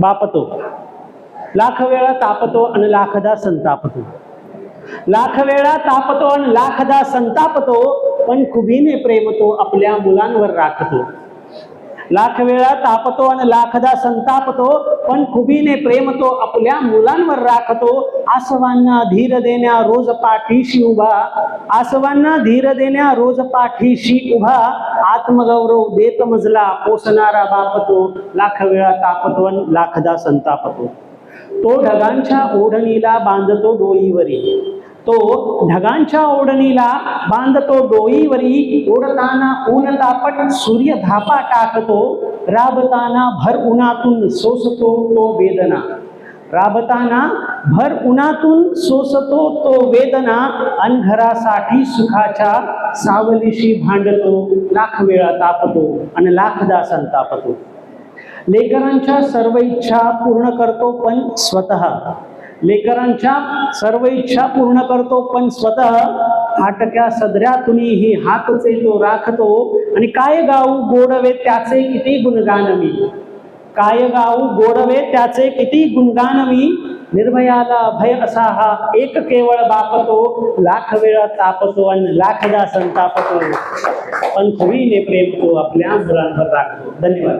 बापतो. लाख वेळा तापतो आणि लाखदा संतापतो. लाख वेळा तापतो आणि लाखदा संतापतो पण खुबीने प्रेमतो आपल्या मुलांवर राखतो. लाख वेळा तापतो आणि लाखदा संतापतो पण खुबीने प्रेमतो आपल्या मुलांवर राखतो. आसवांना धीर देण्या रोज पाठीशी उभा. आसवांना धीर देण्या रोज पाठीशी उभा. आत्मगौरव देत मजला पोसणारा बापतो. लाख वेळा तापतो आणि लाखदा संतापतो. तो ढगांच्या ओढणीला बांधतो डोईवरी. तो ढगांच्या ओढणीला बांधतो डोईवरी ओढताना ऊन तापट सूर्य धापा टाकतो राबताना भर उन्हातून सोसतो तो वेदना. राबताना भर उन्हातून सोसतो तो वेदना अनघरासाठी सुखाच्या सावलीशी भांडतो लाख वेळा तापतो आणि लाखदा संतापतो लेकरांच्या सर्व इच्छा पूर्ण करतो पण स्वतः लेकरांच्या सर्व इच्छा पूर्ण करतो पण स्वतः फाटक्या सदऱ्यातूनही हातचे तो राखतो. आणि काय गाऊ गोडवे त्याचे किती गुणगान मी. काय गाऊ गोडवे त्याचे किती गुणगान मी. निर्भयाला भय असा हा एक केवळ बापतो लाख वेळा तापतो आणि लाखदा संतापतो. पण खुईने प्रेम तो आपल्या मुलांवर राखतो. धन्यवाद.